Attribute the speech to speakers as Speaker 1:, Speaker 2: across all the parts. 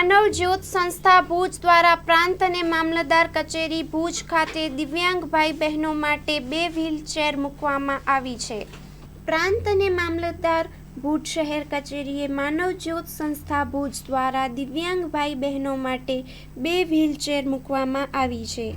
Speaker 1: માનવ જ્યોત સંસ્થા ભુજ દ્વારા પ્રાંત અને મામલતદાર કચેરી ભુજ ખાતે દિવ્યાંગ ભાઈ બહેનો માટે બે વ્હીલચેર મૂકવામાં આવી છે. પ્રાંત અને મામલતદાર ભુજ શહેર કચેરીએ માનવ જ્યોત સંસ્થા ભુજ દ્વારા દિવ્યાંગ ભાઈ બહેનો માટે બે વ્હીલચેર મૂકવામાં આવી છે.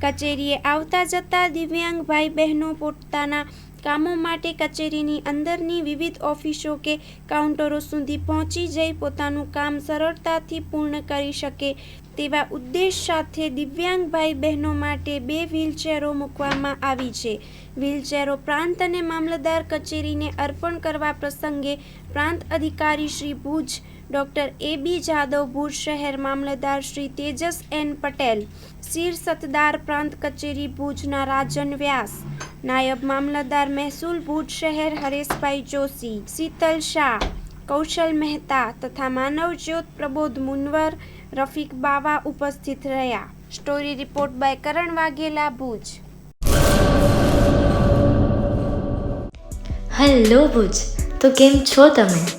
Speaker 1: કચેરીએ આવતા જતા દિવ્યાંગ ભાઈ બહેનો પોતાના કામો માટે કચેરીની અંદરની વિવિધ ઓફિસો કે કાઉન્ટરો સુધી પહોંચી જઈ પોતાનું કામ સરળતાથી પૂર્ણ કરી શકે તેવા ઉદ્દેશ સાથે દિવ્યાંગ ભાઈ બહેનો માટે બે વ્હીલચેરો મૂકવામાં આવી છે. વ્હીલચેરો પ્રાંત અને મામલતદાર કચેરીને અર્પણ કરવા પ્રસંગે પ્રાંત અધિકારી Shri Bhuj doctor A B Jadav Bhuj શહેર મામલતદાર શ્રી તેજસ એન પટેલ શીર સતદાર પ્રાંત કચેરી ભુજના રાજન વ્યાસ નાયબ મામલતદાર મહેસૂલ ભુજ શહેર હરેશભાઈ જોશી શીતલ શાહ કૌશલ મહેતા તથા માનવ જ્યોત પ્રબોધ મુનવર રફીક બાવા ઉપસ્થિત રહ્યા story report by Karan Vaghela Bhuj
Speaker 2: hello Bhuj તો કેમ છો તમે